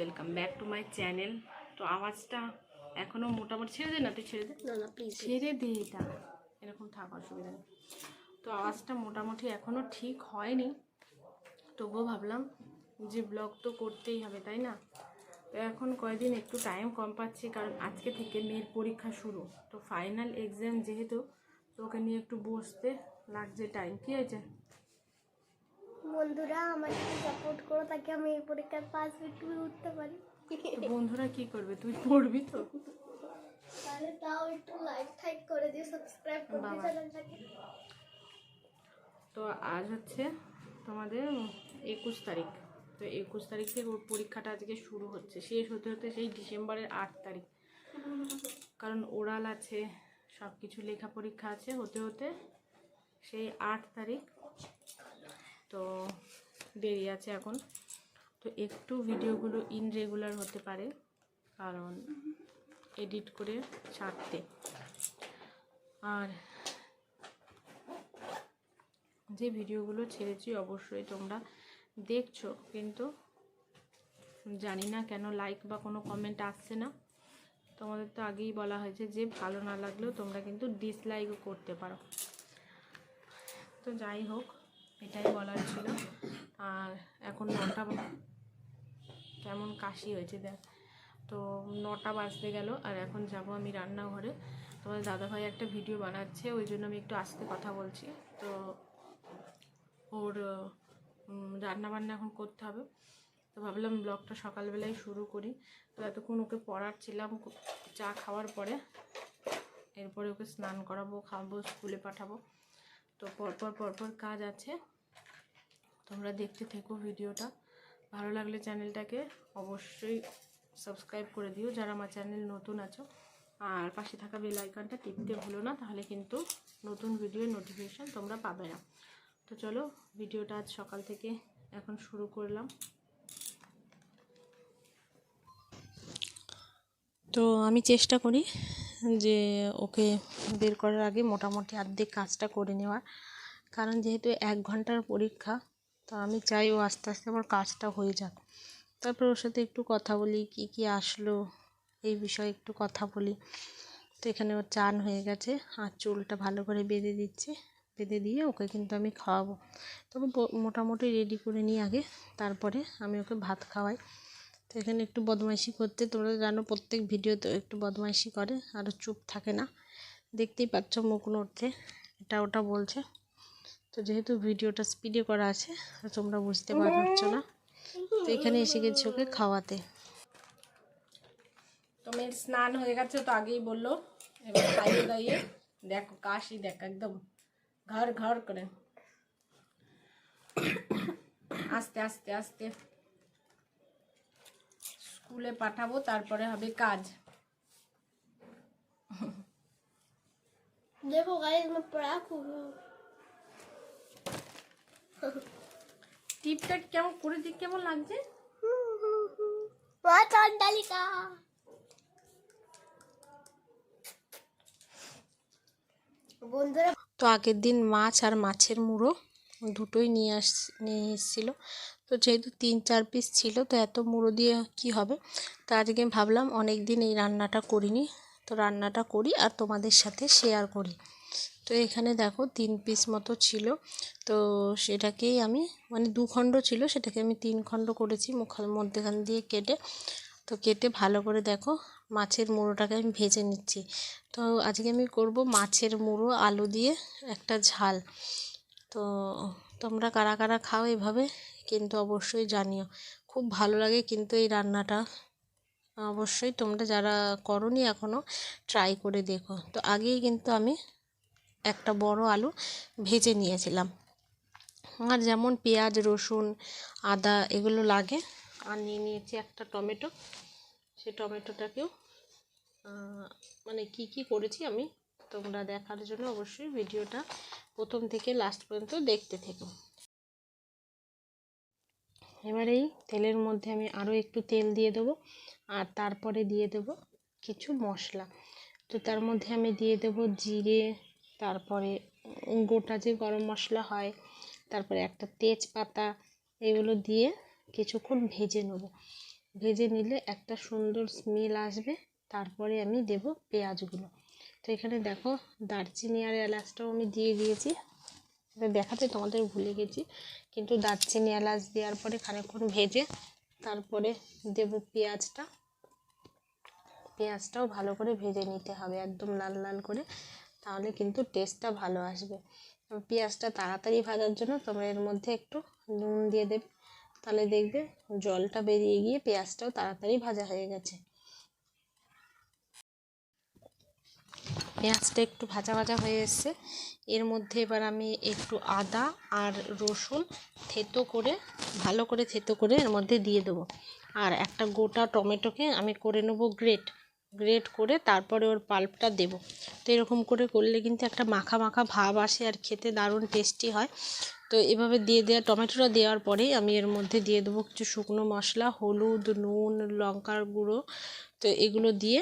Welcome back to my channel তো আওয়াজটা এখনও মোটামুটি ছেড়ে দে না তুই ছেড়ে দে? না প্লিজ ছেড়ে দে এটা। এরকম থাক অসুবিধা নেই। তো আওয়াজটা মোটামুটি এখনও ঠিক হয়নি। তবুও ভাবলাম যে ব্লগ তো করতেই হবে তাই না? তো এখন কয়দিন একটু টাইম কম পাচ্ছি কারণ আজকে থেকে মেয়ের পরীক্ষা শুরু। তো ফাইনাল এক্সাম যেহেতু তো ওকে নিয়ে একটু বসতে লাগছে টাইম কী হয়েছে? বন্ধুরা আমাকে সাপোর্ট করো তাকে আমি এই পরীক্ষার পাস একটু উঠতে পারি। বন্ধুরা কি করবে? তুই পড়বি তো? তাহলে তাও একটু লাইক টাইক করে দিও সাবস্ক্রাইব করে দিও। চ্যানেলটাকে তো আজ হচ্ছে তোমাদের একুশ তারিখ। তো একুশ তারিখ থেকে ওর পরীক্ষাটা আজকে শুরু হচ্ছে। শেষ হতে হতে সেই ডিসেম্বরের আট তারিখ। কারণ ওরাল আছে সব কিছু লেখা পরীক্ষা আছে। হতে হতে সেই আট তারিখ তো দেরি আছে এখন। তো একটু ভিডিওগুলো ইনরেগুলার হতে পারে, কারণ এডিট করে ছাড়তে। আর যে ভিডিওগুলো ছেড়েছি অবশ্যই তোমরা দেখছ, কিন্তু জানি না কেন লাইক বা কোনো কমেন্ট আসছে না। তোমাদের তো আগেই বলা হয়েছে যে ভালো না লাগলেও তোমরা কিন্তু ডিসলাইকও করতে পারো। তো যাই হোক এটাই বলার ছিল। আর এখন নটা কেমন কাশি হয়েছে দেখ। তো নটা বাজতে গেল, আর এখন যাব আমি রান্নাঘরে। তোমার দাদাভাই একটা ভিডিও বানাচ্ছে, ওই জন্য আমি একটু আস্তে কথা বলছি। তো ওর রান্না বান্না এখন করতে হবে। তো ভাবলাম ব্লগটা সকালবেলায় শুরু করি। তো এতক্ষণ ওকে পড়াচ্ছিলাম চা খাওয়ার পরে। এরপরে ওকে স্নান করাবো খাব স্কুলে পাঠাবো। তো পরপর পরপর কাজ আছে। তোমরা দেখতে থেকো ভিডিওটা। ভালো লাগলে চ্যানেলটাকে অবশ্যই সাবস্ক্রাইব করে দিও, যারা আমার চ্যানেল নতুন আছো। আর পাশে থাকা বেল আইকনটা টিপতে ভুলো না, তাহলে কিন্তু নতুন ভিডিওর নোটিফিকেশান তোমরা পাবে না। তো চলো, ভিডিওটা আজ সকাল থেকে এখন শুরু করলাম। তো আমি চেষ্টা করি যে ওকে বের করার আগে মোটামুটি অর্ধেক কাজটা করে নেওয়ার। কারণ যেহেতু এক ঘণ্টার পরীক্ষা তো আমি চাই ও আস্তে আস্তে আমার কাজটা হয়ে যাক। তারপর ওর সাথে একটু কথা বলি, কি কি আসলো এই বিষয়ে একটু কথা বলি। তো এখানে ওর চান হয়ে গেছে আর চুলটা ভালো করে বেঁধে দিচ্ছে, বেঁধে দিয়ে ওকে কিন্তু আমি খাওয়াবো। তবে মোটামুটি রেডি করে নিই আগে, তারপরে আমি ওকে ভাত খাওয়াই। তো এখানে একটু বদমাইশি করতে তোমরা জানো প্রত্যেক ভিডিওতে একটু বদমাইশি করে আর চুপ থাকে না। দেখতেই পাচ্ছ মুখ নড়ছে, এটা ওটা বলছে। তো যেহেতু ভিডিওটা স্পিডে করা আছে তো তোমরা বুঝতে পারছো না তো এখানে এসে গেছি ওকে খাওয়াতে তো মেয়ের স্নান হয়ে গেছে তো আগেই বললো এবার খাইয়ে দাইয়ে দেখো কাশি দেখ একদম ঘর ঘর করে আস্তে আস্তে আস্তে স্কুলে পাঠাবো তারপরে হবে কাজ देखो गाइस मैं पढ़ा खूब हूँ টিপটা কেমন করে দিক কেমন লাগছে? তো আগের দিন মাছ আর মাছের মুড়ো দুটোই নিয়ে আস নিয়ে এসেছিল। তো যেহেতু তিন চার পিস ছিল তো এত মুড়ো দিয়ে কি হবে? তো আজকে ভাবলাম অনেক দিন এই রান্নাটা করিনি। তো রান্নাটা করি আর তোমাদের সাথে শেয়ার করি। তো এখানে দেখো তিন পিস মতো ছিল। তো সেটাকেই আমি মানে দু খণ্ড ছিল, সেটাকে আমি তিন খণ্ড করেছি মুখার মধ্যেখান দিয়ে কেটে। তো কেটে ভালো করে দেখো মাছের মুড়োটাকে আমি ভেজে নিচ্ছি। তো আজকে আমি করব মাছের মুড়ো, আলু দিয়ে একটা ঝাল। তো তোমরা কারা কারা খাও এভাবে কিন্তু অবশ্যই জানিও। খুব ভালো লাগে কিন্তু এই রান্নাটা। অবশ্যই তোমরা যারা করনি এখনও ট্রাই করে দেখো। তো আগেই কিন্তু আমি একটা বড় আলু ভেজে নিয়েছিলাম। আর যেমন পেঁয়াজ, রসুন, আদা এগুলো লাগে, আর নিয়ে নিয়েছি একটা টমেটো। সেই টমেটোটাকেও মানে কি কি করেছি আমি তোমরা দেখার জন্য অবশ্যই ভিডিওটা প্রথম থেকে লাস্ট পর্যন্ত দেখতে থেকো। এবার এই তেলের মধ্যে আমি আরও একটু তেল দিয়ে দেবো, আর তারপরে দিয়ে দেবো কিছু মশলা। তো তার মধ্যে আমি দিয়ে দেবো জিরে তারপরে গোটা যে গরম মশলা হয়, তারপরে একটা তেজপাতা, এগুলো দিয়ে কিছুক্ষণ ভেজে নেব। ভেজে নিলে একটা সুন্দর স্মেল আসবে। তারপরে আমি দেব পেঁয়াজগুলো। তো এখানে দেখো দারচিনি আর এলাচটাও আমি দিয়ে দিয়েছি। দেখাতে তোমাদের ভুলে গেছি। কিন্তু দারচিনি, এলাচ দেওয়ার পরে খানিকক্ষণ ভেজে তারপরে দেব পেঁয়াজটা। পেঁয়াজটাও ভালো করে ভেজে নিতে হবে, একদম লাল লাল করে। তাহলে কিন্তু টেস্টটা ভালো আসবে। পেঁয়াজটা তাড়াতাড়ি ভাজার জন্য তোমরা এর মধ্যে একটু নুন দিয়ে দেবে। তাহলে দেখবে জলটা বেরিয়ে গিয়ে পেঁয়াজটাও তাড়াতাড়ি ভাজা হয়ে গেছে। পেঁয়াজটা একটু ভাজা ভাজা হয়ে এসছে। এর মধ্যে এবার আমি একটু আদা আর রসুন থেতো করে, ভালো করে থেতো করে এর মধ্যে দিয়ে দেবো। আর একটা গোটা টমেটোকে আমি করে নেব গ্রেট। গ্রেট করে তারপরে ওর পাল্পটা দেবো। তো এরকম করে করলে কিন্তু একটা মাখা মাখা ভাব আসে আর খেতে দারুণ টেস্টি হয়। তো এভাবে দিয়ে দেওয়া টমেটোটা দেওয়ার পরেই আমি এর মধ্যে দিয়ে দেবো কিছু শুকনো মশলা, হলুদ, নুন, লঙ্কার গুঁড়ো। তো এগুলো দিয়ে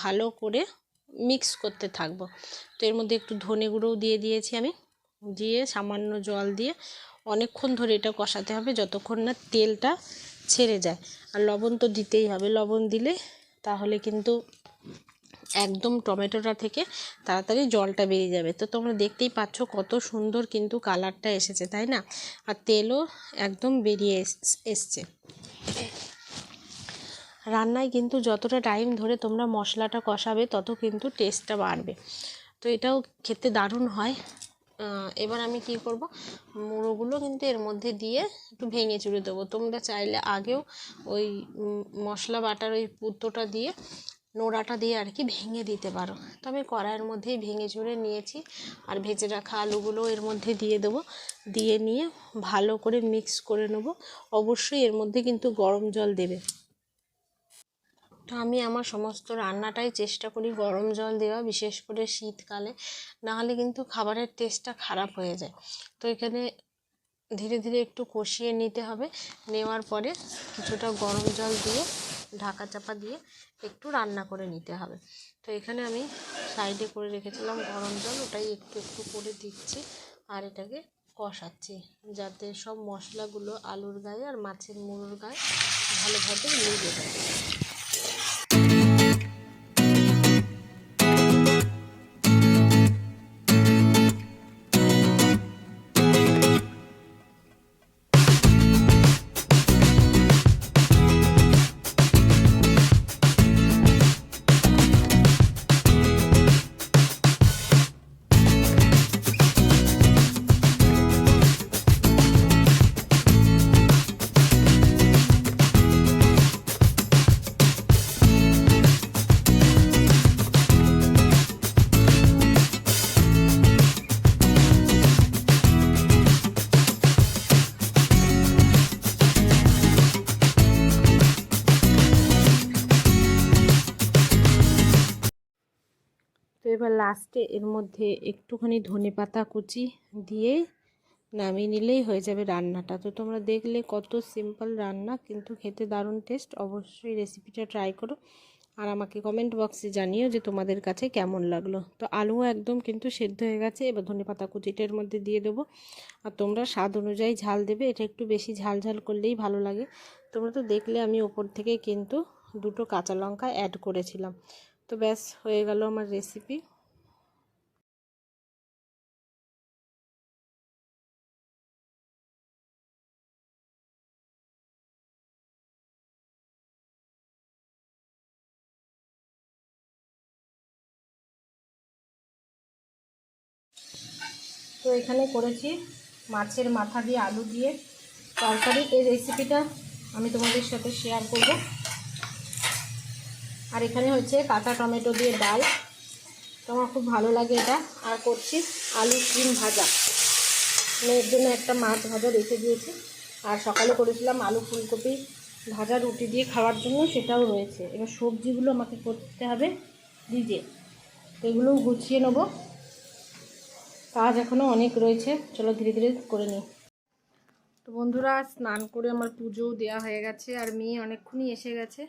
ভালো করে মিক্স করতে থাকব। তো এর মধ্যে একটু ধনে গুঁড়োও দিয়ে দিয়েছি আমি। দিয়ে সামান্য জল দিয়ে অনেকক্ষণ ধরে এটা কষাতে হবে, যতক্ষণ না তেলটা ছেড়ে যায়। আর লবণ তো দিতেই হবে, লবণ দিলে তাহলে কিন্তু একদম টমেটোটা থেকে তাড়াতাড়ি জলটা বেরিয়ে যাবে। তো তোমরা দেখতেই পাচ্ছ কত সুন্দর কিন্তু কালারটা এসেছে, তাই না? আর তেলও একদম বেরিয়ে এস- এসছে। রান্নায় কিন্তু যতটা টাইম ধরে তোমরা মশলাটা কষাবে, তত কিন্তু টেস্টটা বাড়বে। তো এটাও খেতে দারুণ হয়। এবার আমি কি করব? মুড়োগুলো কিন্তু এর মধ্যে দিয়ে একটু ভেঙে চুড়ে দেবো। তোমরা চাইলে আগেও ওই মশলা বাটার ওই পুত্তটা দিয়ে, নোড়াটা দিয়ে আর কি ভেঙে দিতে পারো। তো আমি কড়াইয়ের মধ্যেই ভেঙে চুড়ে নিয়েছি। আর ভেজে রাখা আলুগুলো এর মধ্যে দিয়ে দেবো। দিয়ে নিয়ে ভালো করে মিক্স করে নেব। অবশ্যই এর মধ্যে কিন্তু গরম জল দেবে। তো আমি আমার সমস্ত রান্নাটাই চেষ্টা করি গরম জল দেওয়া, বিশেষ করে শীতকালে। নাহলে কিন্তু খাবারের টেস্টটা খারাপ হয়ে যায়। তো এখানে ধীরে ধীরে একটু কষিয়ে নিতে হবে। নেওয়ার পরে কিছুটা গরম জল দিয়ে, ঢাকা চাপা দিয়ে একটু রান্না করে নিতে হবে। তো এখানে আমি সাইডে করে রেখেছিলাম গরম জল, ওটাই একটু একটু করে দিচ্ছি আর এটাকে কষাচ্ছি যাতে সব মশলাগুলো আলুর গায়ে আর মাছের মুড়োর গায়ে ভালোভাবে লেগে যায়। এবার লাস্টে এর মধ্যে একটুখানি ধনে পাতা কুচি দিয়ে নামিয়ে নিলেই হয়ে যাবে রান্নাটা। তো তোমরা দেখলে কত সিম্পল রান্না, কিন্তু খেতে দারুণ টেস্ট অবশ্যই রেসিপিটা ট্রাই করো আর আমাকে কমেন্ট বক্সে জানিও যে তোমাদের কাছে কেমন লাগল। তো আলুও একদম কিন্তু সেদ্ধ হয়ে গেছে, এবার ধনে পাতা কুচিটা এর মধ্যে দিয়ে দেবো। আর তোমরা স্বাদ অনুযায়ী ঝাল দেবে, এটা একটু বেশি ঝাল ঝাল করলেই ভালো লাগে। তোমরা তো দেখলে আমি ওপর থেকে কিন্তু দুটো কাঁচা লঙ্কা অ্যাড করেছিলাম। তো ব্যাস, হয়ে গেল আমার রেসিপি তো এখানে করেছি মাছের মাথা দিয়ে আলু দিয়ে তরকারি। এই রেসিপিটা আমি তোমাদের সাথে শেয়ার করব। আর এখানে হচ্ছে কাঁচা টমেটো দিয়ে ডাল। তো আমার খুব ভালো লাগে এটা। আর করছি আলু ডিম ভাজা। মেয়ের জন্য একটা মাছ ভাজা রেখে দিয়েছি। আর সকালে করেছিলাম আলু ফুলকপি ভাজা রুটি দিয়ে খাওয়ার জন্য, সেটাও রয়েছে। এবার সবজিগুলো আমাকে করতে হবে নিজে এগুলোও গুছিয়ে নেব। কাজ এখনও অনেক রয়েছে। চলো ধীরে ধীরে করে নিই। তো বন্ধুরা, স্নান করে আমার পুজোও দেওয়া হয়ে গেছে আর মেয়ে অনেকক্ষণই এসে গেছে।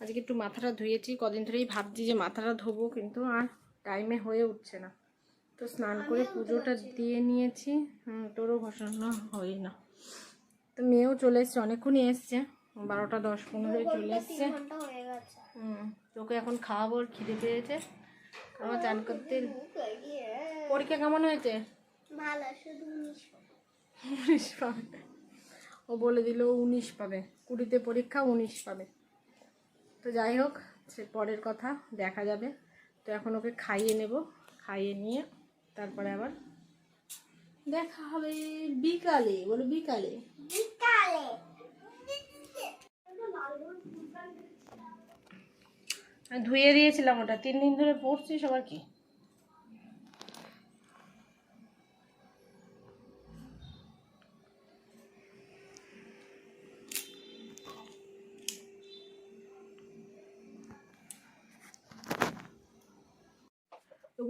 আজকে একটু মাথাটা ধুয়েছি। কদিন ধরেই ভাবছি যে মাথাটা ধোবো, কিন্তু আর টাইমে হয়ে উঠছে না। তো স্নান করে পুজোটা দিয়ে নিয়েছি। তোরও ঘষানো হয় না। তো মেয়েও চলে এসছে, অনেকক্ষণই এসছে। বারোটা দশ পনেরোয় চলে এসছে। হুম, তোকে এখন খাওয়াবো, খিদে পেয়েছে। আমার চান করতে পরীক্ষা কেমন হয়েছে? ভালো শুধু উনিশ উনিশ পাবে। ও বলে দিল উনিশ পাবে। কুড়িতে পরীক্ষা উনিশ পাবে। তো যাই হোক সে পরের কথা দেখা যাবে। তো এখন ওকে খাইয়ে নেব খাইয়ে নিয়ে তারপরে আবার দেখা হবে বিকালে বলো বিকালে। বিকালে। ধুয়ে দিয়েছিলাম ওটা। তিন দিন ধরে পড়ছি সবার কি?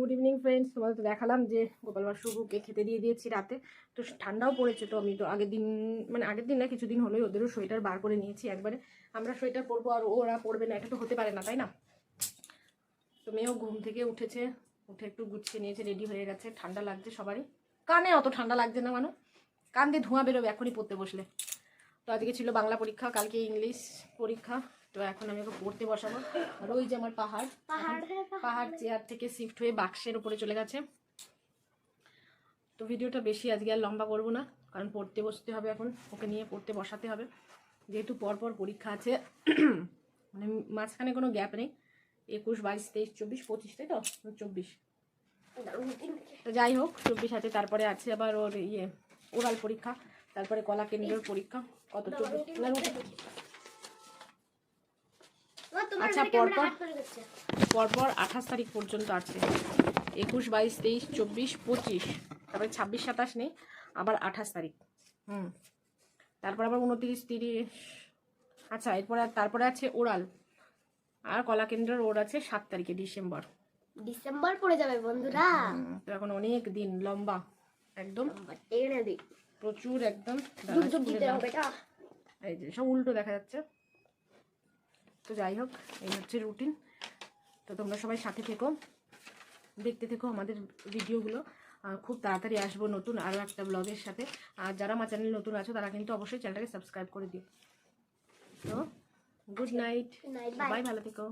গুড ইভিনিং ফ্রেন্ডস তোমাদের তো দেখালাম যে গোপালবার শুভকে খেতে দিয়ে দিয়েছি রাতে। তো ঠান্ডাও পড়েছে তো, আমি তো আগের দিন মানে আগের দিন না, কিছুদিন হলোই ওদেরও সোয়েটার বার করে নিয়েছি একবারে। আমরা সোয়েটার পরবো আর ওরা পরবে না, এটা তো হতে পারে না, তাই না? তো মেয়েও ঘুম থেকে উঠেছে, উঠে একটু গুছিয়ে নিয়েছে, রেডি হয়ে গেছে, ঠান্ডা লাগছে সবারই। কানে অত ঠান্ডা লাগছে না মানুষ কান দিয়ে ধোঁয়া বেরোবে এখনই পড়তে বসলে। তো আজকে ছিল বাংলা পরীক্ষা, কালকে ইংলিশ পরীক্ষা তো এখন আমি ওকে পড়তে বসাবো আর ওই যে আমার পাহাড় পাহাড় পাহাড় চেয়ার থেকে শিফট হয়ে বাক্সের উপরে চলে গেছে তো ভিডিওটা বেশি আজকে আর লম্বা করব না কারণ পড়তে বসতে হবে এখন ওকে নিয়ে পড়তে বসাতে হবে যেহেতু পরপর পরীক্ষা আছে মানে মাঝখানে কোনো গ্যাপ নেই একুশ বাইশ তেইশ চব্বিশ পঁচিশ তাই তো চব্বিশ তো যাই হোক চব্বিশ আছে তারপরে আছে আবার ওর ইয়ে ওরাল পরীক্ষা তারপরে কলা কেন্দ্রের পরীক্ষা কত চব্বিশ আচ্ছা, পরপর- পরপর আঠাশ তারিখ পর্যন্ত আছে একুশ বাইশ তেইশ চব্বিশ পঁচিশ তারপরে ছাব্বিশ সাতাশ নেই আবার আঠাশ তারিখ হুম তারপর আবার উনতিরিশ তিরিশ আচ্ছা এরপরে তারপরে আছে ওরাল আর কলা কেন্দ্রের ওর আছে সাত তারিখে ডিসেম্বর ডিসেম্বর পড়ে যাবে বন্ধুরা তো এখন অনেক দিন লম্বা একদম প্রচুর একদম এই যে সব উল্টো দেখা যাচ্ছে তো যাই হোক এই হচ্ছে রুটিন তো তোমরা সবাই সাথে থেকো দেখতে থেকো আমাদের ভিডিওগুলো খুব তাড়াতাড়ি আসব নতুন আরও একটা ব্লগের সাথে। আর যারা আমার চ্যানেল নতুন আছো তারা কিন্তু অবশ্যই চ্যানেলটাকে সাবস্ক্রাইব করে দিও। তো গুড নাইট বাই সবাই ভালো থেকো।